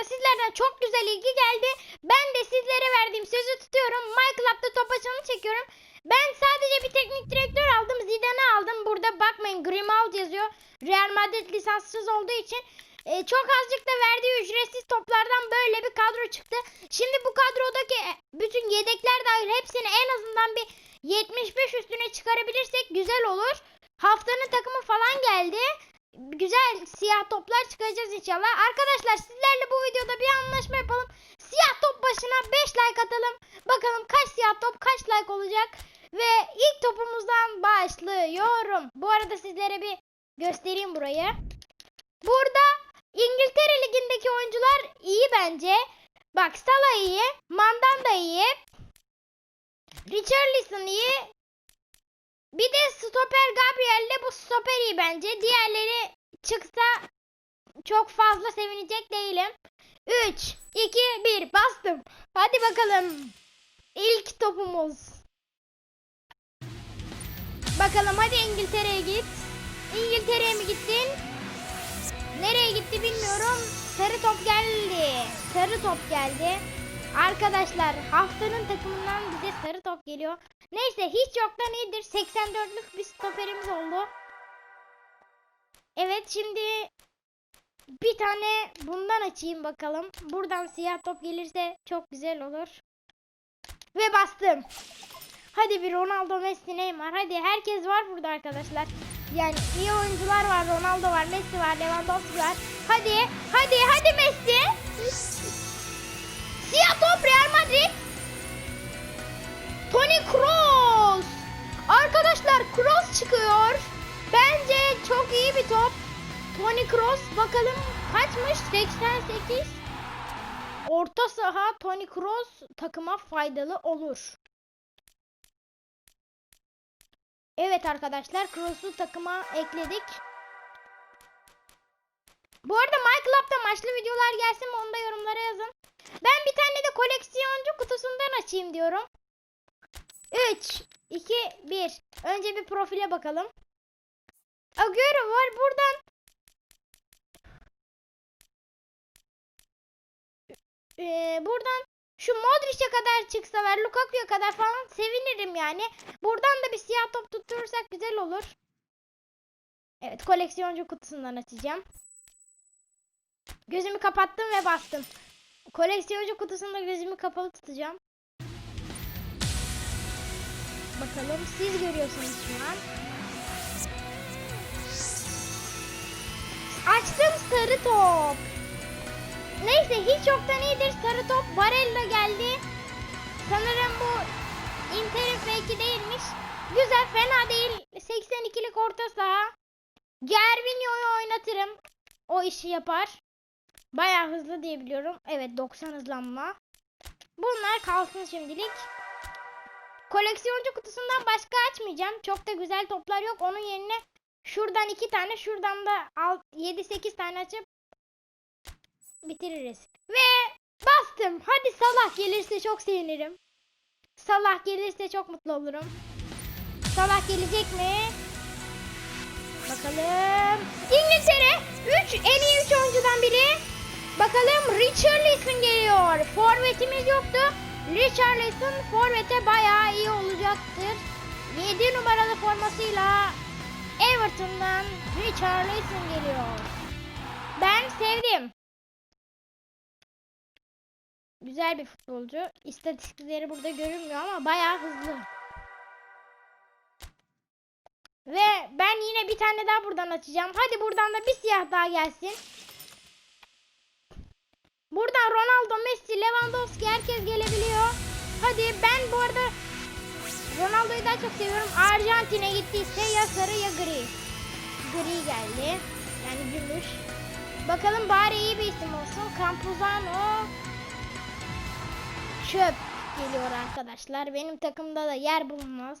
videolarımıza sizlerden çok güzel ilgi geldi. Ben de sizlere verdiğim sözü tutuyorum. My Club'da top açanı çekiyorum. Ben sadece bir teknik direktör aldım. Zidane'ı aldım. Burada bakmayın Grimaldo yazıyor. Real Madrid lisanssız olduğu için e, çok azıcık da verdiği ücretsiz toplardan böyle bir kadro çıktı. Şimdi bu kadrodaki e, bütün yedekler dahil hepsini en azından bir 75 üstüne çıkarabilirsek güzel olur. Haftanın takımı falan geldi. Güzel siyah toplar çıkaracağız inşallah. Arkadaşlar sizlerle bu videoda bir anlaşma yapalım. Siyah top başına 5 like atalım. Bakalım kaç siyah top kaç like olacak. Ve ilk topumuzdan başlıyorum. Bu arada sizlere bir göstereyim burayı. Burada İngiltere Ligi'ndeki oyuncular iyi bence. Bak Salah iyi. Mandanda iyi. Richarlison iyi. Bir de stoper Gabriel'le bu stoper iyi bence. Diğerleri çıksa çok fazla sevinecek değilim. 3, 2, 1 bastım. Hadi bakalım. İlk topumuz. Bakalım hadi İngiltere'ye git. İngiltere'ye mi gittin? Nereye gitti bilmiyorum. Sarı top geldi. Sarı top geldi. Arkadaşlar haftanın takımından bize sarı top geliyor. Neyse hiç yoktan iyidir. 84'lük bir stoperimiz oldu. Evet şimdi bir tane bundan açayım bakalım. Buradan siyah top gelirse çok güzel olur. Ve bastım. Hadi bir Ronaldo, Messi, Neymar. Hadi herkes var burada arkadaşlar. Yani iyi oyuncular var. Ronaldo var, Messi var, Lewandowski var. Hadi, hadi, hadi Messi. Siyah top Real Madrid. Toni Kroos. Arkadaşlar Kroos çıkıyor. Bence çok iyi bir top. Toni Kroos bakalım kaçmış? 88. Orta saha Toni Kroos takıma faydalı olur. Evet arkadaşlar Kroos'u takıma ekledik. Bu arada My Club'da maçlı videolar gelsin mi onu da yorumlara yazın. Ben bir tane de koleksiyoncu kutusundan açayım diyorum. 3, 2, 1. Önce bir profile bakalım. Agüero var buradan. Ee, buradan şu Modric'e kadar çıksa ver Lukaku'ya kadar falan sevinirim yani. Buradan da bir siyah top tutturursak güzel olur. Evet koleksiyoncu kutusundan açacağım. Gözümü kapattım ve bastım. Koleksiyoncu kutusunda gözümü kapalı tutacağım. Bakalım siz görüyorsunuz şu an. Açtım sarı top. Neyse hiç yoktan iyidir sarı top. Barella geldi. Sanırım bu Inter'in fake'i değilmiş. Güzel fena değil. 82'lik orta saha. Gervinho'yu oynatırım. O işi yapar. Bayağı hızlı diye biliyorum. Evet 90 hızlanma. Bunlar kalsın şimdilik. Koleksiyoncu kutusundan başka açmayacağım. Çok da güzel toplar yok. Onun yerine şuradan iki tane şuradan da 7-8 tane açıp bitiririz. Ve bastım. Hadi Salah gelirse çok sevinirim. Salah gelirse çok mutlu olurum. Salah gelecek mi? Bakalım. İngiltere 3 en iyi 3 oyuncudan biri. Bakalım Richarlison geliyor. Forvetimiz yoktu. Richarlison forvete bayağı iyi olacaktır. 7 numaralı formasıyla Everton'dan Richarlison geliyor. Ben sevdim. Güzel bir futbolcu. İstatistikleri burada görünmüyor ama bayağı hızlı. Ve ben yine bir tane daha buradan açacağım. Hadi buradan da bir siyah daha gelsin. Buradan Ronaldo, Messi, Lewandowski herkes gelebiliyor. Hadi ben bu arada Ronaldo'yu daha çok seviyorum. Arjantin'e gittiyse ya sarı ya gri. Gri geldi. Yani gümüş. Bakalım bari iyi bir isim olsun. Campuzano. Çöp geliyor arkadaşlar. Benim takımda da yer bulunmaz.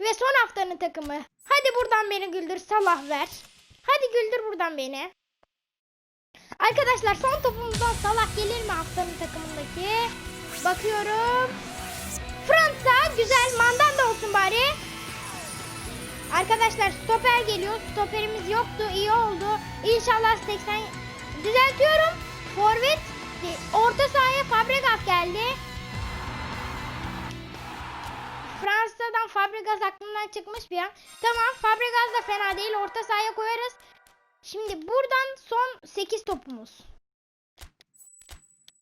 Ve son haftanın takımı. Hadi buradan beni güldür Salah ver. Hadi güldür buradan beni. Arkadaşlar son topumuzdan Salah gelir mi haftanın takımındaki? Bakıyorum. Fransa güzel mandan da olsun bari. Arkadaşlar stoper geliyor. Stoperimiz yoktu. iyi oldu. İnşallah 80 düzeltiyorum. Forvet orta sahaya Fabregas geldi. Fransa'dan Fabregas aklımdan çıkmış bir an. Tamam Fabregas da fena değil. Orta sahaya koyarız. Şimdi buradan son 8 topumuz.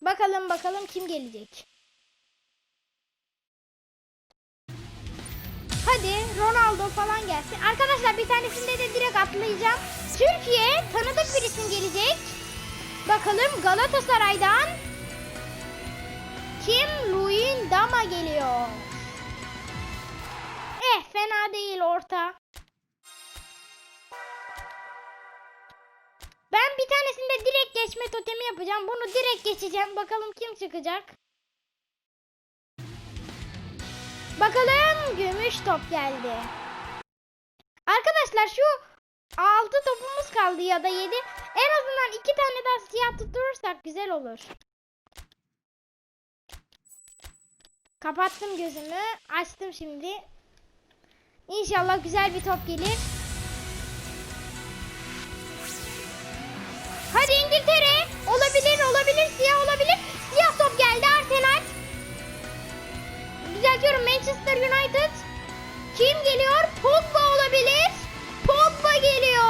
Bakalım bakalım kim gelecek. Hadi Ronaldo falan gelsin. Arkadaşlar bir tanesinde de direkt atlayacağım. Türkiye tanıdık bir isim gelecek. Bakalım Galatasaray'dan kim Luyendama geliyor. Eh fena değil orta. Ben bir tanesinde direkt geçme totemi yapacağım. Bunu direkt geçeceğim. Bakalım kim çıkacak. Bakalım gümüş top geldi. Arkadaşlar şu 6 topumuz kaldı ya da 7. En azından 2 tane daha siyah tutturursak güzel olur. Kapattım gözümü. Açtım şimdi. İnşallah güzel bir top gelir. Hadi İngiltere. Olabilir olabilir siyah olabilir. Siyah top geldi Arsenal. Düzeltiyorum Manchester United. Kim geliyor? Pogba olabilir. Pogba geliyor.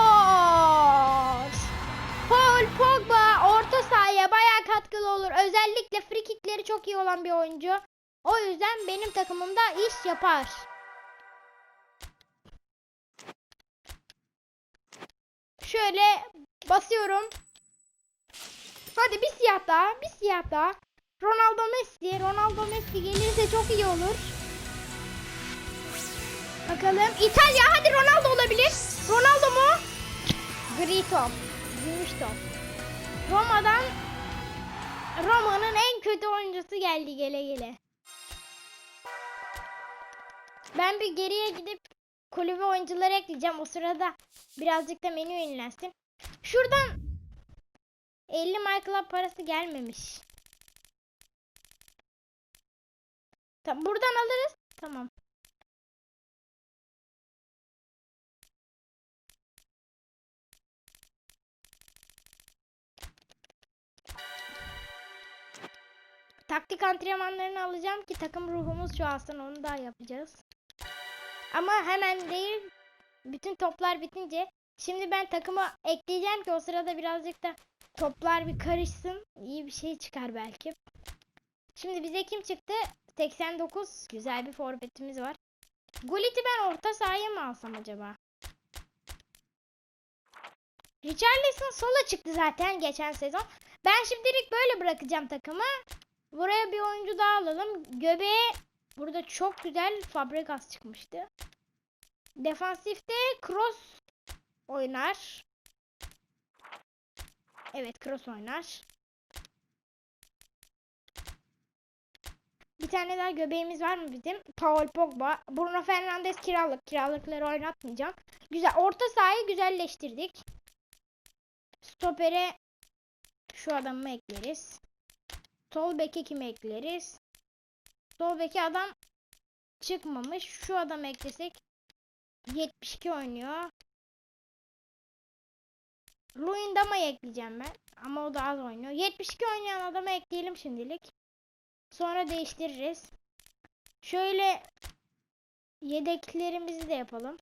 Paul Pogba orta sahaya bayağı katkılı olur. Özellikle free çok iyi olan bir oyuncu. O yüzden benim takımımda iş yapar. Basıyorum. Hadi bir siyah daha, bir siyah daha. Ronaldo Messi, Ronaldo Messi gelirse çok iyi olur. Bakalım İtalya hadi Ronaldo olabilir. Ronaldo mu? Gri top. Gümüş top. Roma'dan Roma'nın en kötü oyuncusu geldi gele gele. Ben bir geriye gidip kulübe oyuncuları ekleyeceğim. O sırada birazcık da menü yenilensin. Şuradan 50 Michael'a parası gelmemiş. Tamam, buradan alırız. Tamam. Taktik antrenmanlarını alacağım ki takım ruhumuz çoğalsın. Onu daha yapacağız. Ama hemen değil. Bütün toplar bitince. Şimdi ben takıma ekleyeceğim ki o sırada birazcık da toplar bir karışsın. İyi bir şey çıkar belki. Şimdi bize kim çıktı? 89. Güzel bir forvetimiz var. Gullit'i ben orta sahaya mı alsam acaba? Richarlison sola çıktı zaten geçen sezon. Ben şimdilik böyle bırakacağım takımı. Buraya bir oyuncu daha alalım. Göbeğe burada çok güzel Fabregas çıkmıştı. Defansifte Cross oynar. Evet Cross oynar. Bir tane daha göbeğimiz var mı bizim? Paul Pogba. Bruno Fernandes kiralık. Kiralıkları oynatmayacağım. Güzel. Orta sahayı güzelleştirdik. Stopere şu adamı ekleriz. Sol beke kimi ekleriz? Sol beke adam çıkmamış. Şu adamı eklesek 72 oynuyor. Luyendama'yı ekleyeceğim ben. Ama o da az oynuyor. 72 oynayan adamı ekleyelim şimdilik. Sonra değiştiririz. Şöyle yedeklerimizi de yapalım.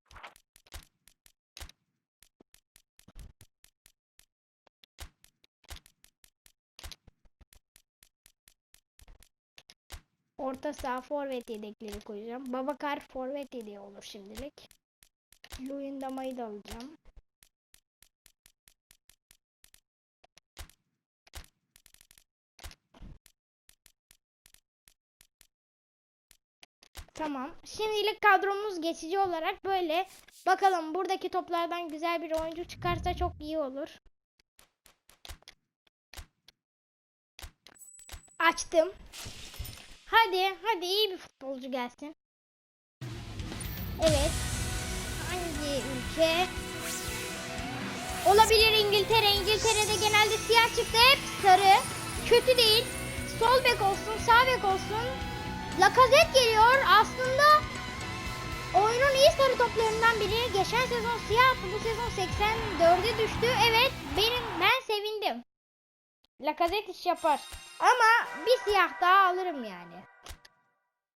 Orta saha forvet yedekleri koyacağım. Babakar forvet yedeği olur şimdilik. Luyendama'yı da alacağım. Tamam. Şimdilik kadromuz geçici olarak böyle. Bakalım buradaki toplardan güzel bir oyuncu çıkarsa çok iyi olur. Açtım. Hadi, hadi iyi bir futbolcu gelsin. Evet. Hangi ülke? Olabilir İngiltere. İngiltere'de genelde siyah çıktı. Hep sarı. Kötü değil. Sol bek olsun, sağ bek olsun. Lacazette geliyor. Aslında oyunun iyi sarı toplarından biri geçen sezon siyahtı bu sezon 84'e düştü. Evet benim ben sevindim. Lacazette iş yapar. Ama bir siyah daha alırım yani.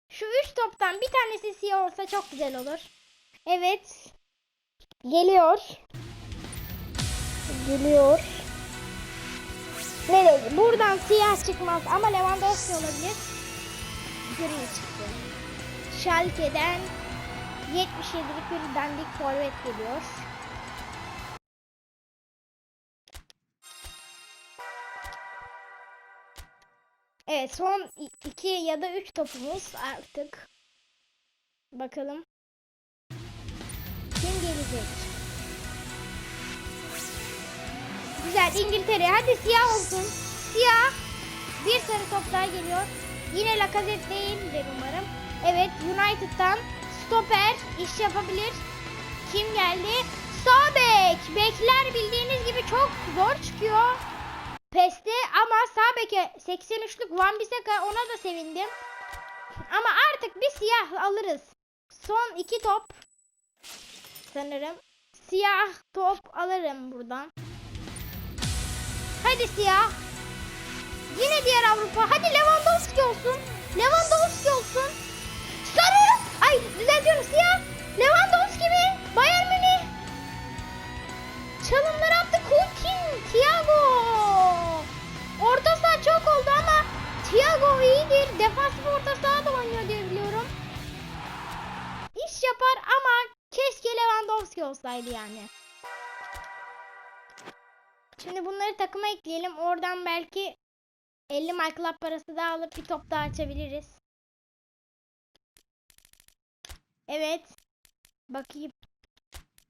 Şu üç toptan bir tanesi siyah olsa çok güzel olur. Evet. Geliyor. Geliyor. Nereye? Buradan siyah çıkmaz ama Lewandowski olabilir. Gri çıktı. Schalke'den 77'lik bir dandik forvet geliyor. Evet son i- iki ya da üç topumuz artık. Bakalım. Kim gelecek? Güzel İngiltere. Hadi siyah olsun. Siyah. Bir sarı top daha geliyor. Yine Lacazette değildir umarım. Evet United'dan stoper iş yapabilir. Kim geldi? Sağ bek. Bekler bildiğiniz gibi çok zor çıkıyor. Peste ama sağ beke 83'lük Van Bissaka ona da sevindim. Ama artık bir siyah alırız. Son iki top. Sanırım. Siyah top alırım buradan. Hadi siyah. Yine diğer Avrupa. Hadi Lewandowski olsun. Lewandowski olsun. Sarı. Ay düzeltiyorum siyah. Lewandowski mi? Bayern Münih. Çalımlar attı. Coutinho. Thiago. Orta saha çok oldu ama Thiago iyidir. Defansif orta saha da oynuyor diye biliyorum. İş yapar ama keşke Lewandowski olsaydı yani. Şimdi bunları takıma ekleyelim. Oradan belki 50 My Club parası daha alıp bir top daha açabiliriz. Evet. Bakayım.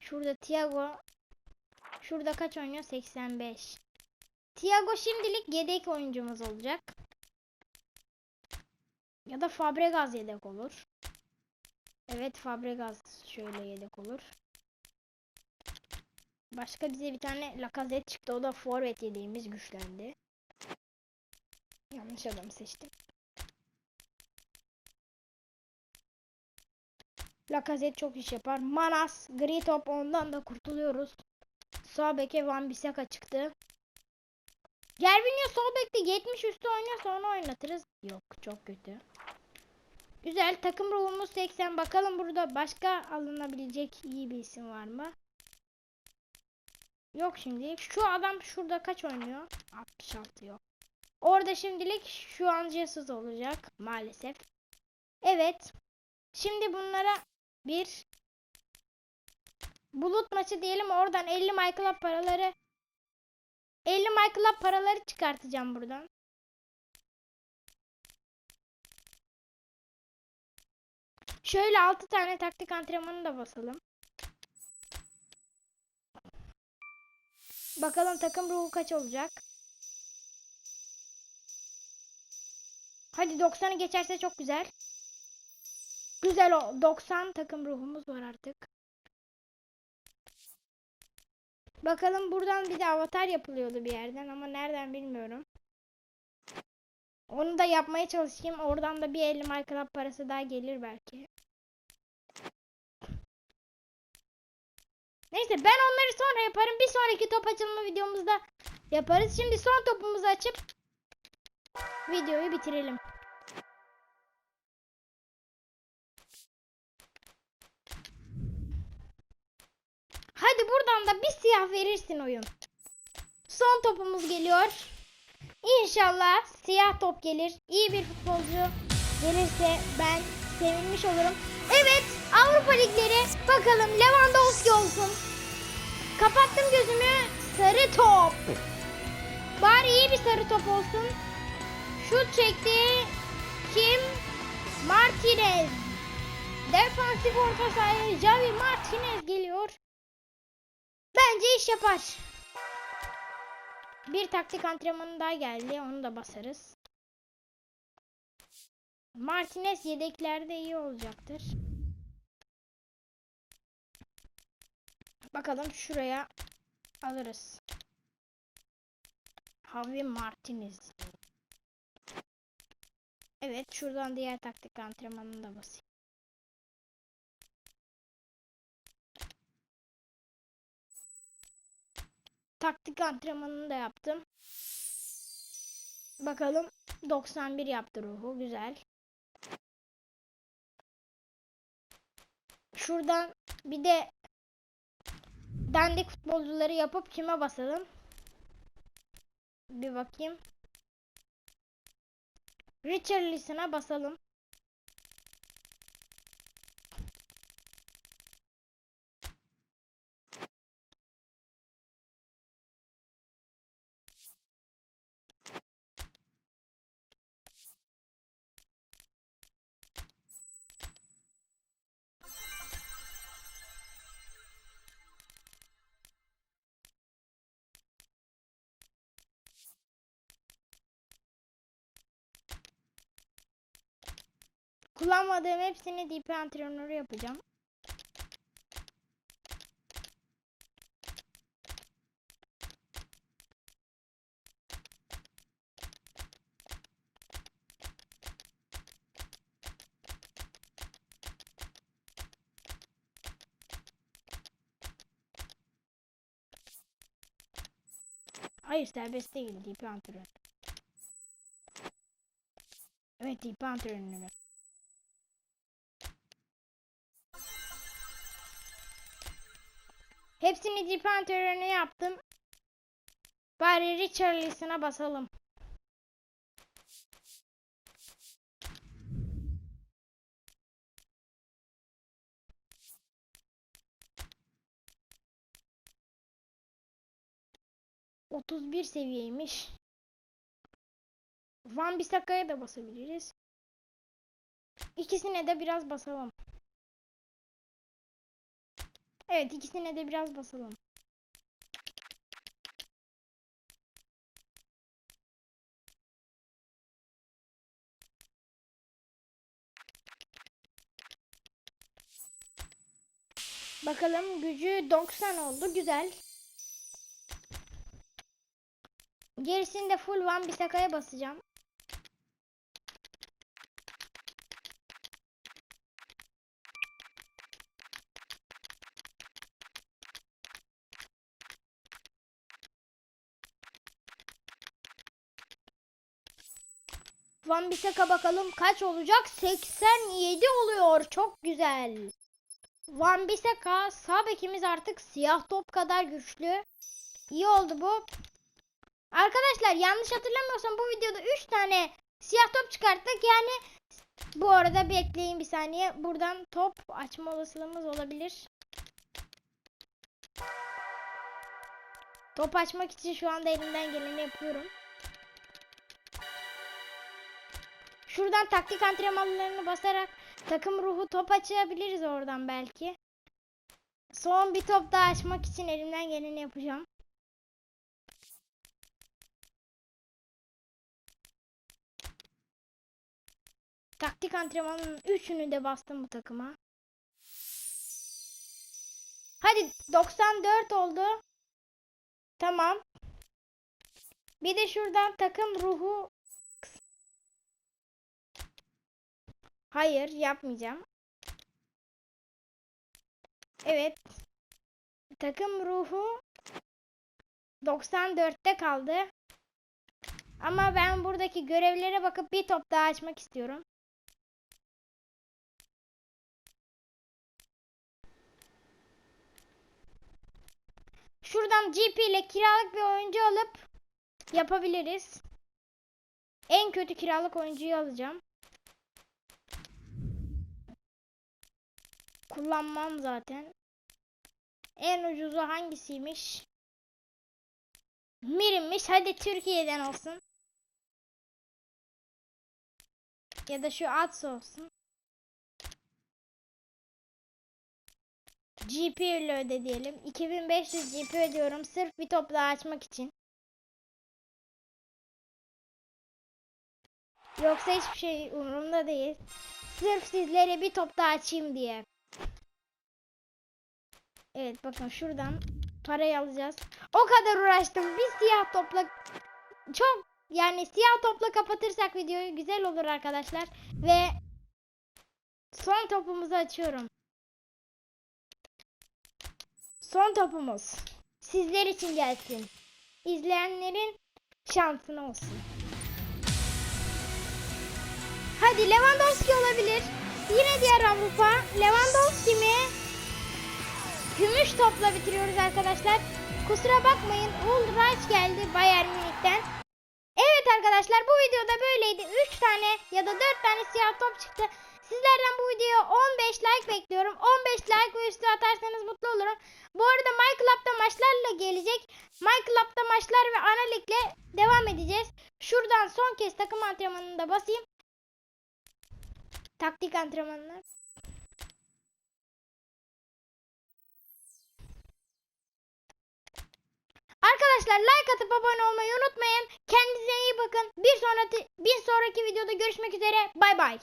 Şurada Thiago. Şurada kaç oynuyor? 85. Thiago şimdilik yedek oyuncumuz olacak. Ya da Fabregas yedek olur. Evet Fabregas şöyle yedek olur. Başka bize bir tane Lacazette çıktı. O da forvet yediğimiz güçlendi. Yanlış adam seçtim. Lacazette çok iş yapar. Manas, gri top ondan da kurtuluyoruz. Sağ beke Van Bissaka çıktı. Gervinho sol bekte 70 üstü oynuyor sonra oynatırız. Yok çok kötü. Güzel takım ruhumuz 80. Bakalım burada başka alınabilecek iyi bir isim var mı? Yok şimdilik. Şu adam şurada kaç oynuyor? 66 yok. Orada şimdilik şu an Jesus olacak maalesef. Evet. Şimdi bunlara bir bulut maçı diyelim. Oradan 50 Michael'a paraları 50 Michael'a paraları çıkartacağım buradan. Şöyle 6 tane taktik antrenmanı da basalım. Bakalım takım ruhu kaç olacak. Hadi 90'ı geçerse çok güzel. Güzel o. 90 takım ruhumuz var artık. Bakalım buradan bir de avatar yapılıyordu bir yerden ama nereden bilmiyorum. Onu da yapmaya çalışayım. Oradan da bir 50 Minecraft parası daha gelir belki. Neyse ben onları sonra yaparım. Bir sonraki top açılma videomuzda yaparız. Şimdi son topumuzu açıp videoyu bitirelim. Hadi buradan da bir siyah verirsin oyun. Son topumuz geliyor. İnşallah siyah top gelir. İyi bir futbolcu gelirse ben sevinmiş olurum. Evet Avrupa Ligleri bakalım Lewandowski olsun. Kapattım gözümü. Sarı top. Bari iyi bir sarı top olsun. Şut çekti. Kim? Martinez. Defansif orta sahaya Javi Martinez geliyor. Bence iş yapar. Bir taktik antrenmanı daha geldi. Onu da basarız. Martinez yedeklerde iyi olacaktır. Bakalım şuraya alırız. Javi Martinez. Evet şuradan diğer taktik antrenmanını da basayım. Taktik antrenmanını da yaptım. Bakalım 91 yaptı ruhu güzel. Şuradan bir de dandik futbolcuları yapıp kime basalım? Bir bakayım. Richarlison'a basalım. Kullanmadığım hepsini DP antrenörü yapacağım. Hayır serbest değil DP antrenörü. Evet DP antrenörü. Hepsini antrenörüne yaptım. Bari Richarlison'a basalım. Otuz bir seviyeymiş. Van Bissaka'ya da basabiliriz. İkisine de biraz basalım. Evet ikisine de biraz basalım. Bakalım gücü 90 oldu. Güzel. Gerisini de full one bir sakaya basacağım. Van Bissaka bakalım kaç olacak? 87 oluyor. Çok güzel. Van Bissaka sağ bekimiz artık siyah top kadar güçlü. İyi oldu bu. Arkadaşlar yanlış hatırlamıyorsam bu videoda 3 tane siyah top çıkarttık. Yani bu arada bekleyin bir saniye. Buradan top açma olasılığımız olabilir. Top açmak için şu anda elimden geleni yapıyorum. Şuradan taktik antrenmanlarını basarak takım ruhu top açabiliriz oradan belki. Son bir top daha açmak için elimden geleni yapacağım. Taktik antrenmanının üçünü de bastım bu takıma. Hadi 94 oldu. Tamam. Bir de şuradan takım ruhu Hayır yapmayacağım. Evet. Takım ruhu 94'te kaldı. Ama ben buradaki görevlere bakıp bir top daha açmak istiyorum. Şuradan GP ile kiralık bir oyuncu alıp yapabiliriz. En kötü kiralık oyuncuyu alacağım. Kullanmam zaten. En ucuzu hangisiymiş? Mirim'miş. Hadi Türkiye'den olsun. Ya da şu Ats olsun. GP ile öde diyelim. 2500 GP ödüyorum sırf bir top daha açmak için. Yoksa hiçbir şey umurumda değil. Sırf sizlere bir top daha açayım diye. Evet bakın şuradan parayı alacağız. O kadar uğraştım. Bir siyah topla çok yani siyah topla kapatırsak videoyu güzel olur arkadaşlar. Ve son topumuzu açıyorum. Son topumuz. sizler için gelsin. İzleyenlerin şansına olsun. Hadi Lewandowski olabilir. Yine diğer Avrupa. Lewandowski mi? Gümüş topla bitiriyoruz arkadaşlar. Kusura bakmayın. Ulreich geldi Bayern Münih'ten. Evet arkadaşlar bu videoda böyleydi. 3 tane ya da 4 tane siyah top çıktı. Sizlerden bu videoya 15 like bekliyorum. 15 like ve üstü atarsanız mutlu olurum. Bu arada MyClub'da maçlarla gelecek. MyClub'da maçlar ve ana ligle devam edeceğiz. Şuradan son kez takım antrenmanını da basayım. Taktik antrenmanlar. Arkadaşlar like atıp abone olmayı unutmayın. Kendinize iyi bakın. Bir sonraki bir sonraki videoda görüşmek üzere. Bay bay.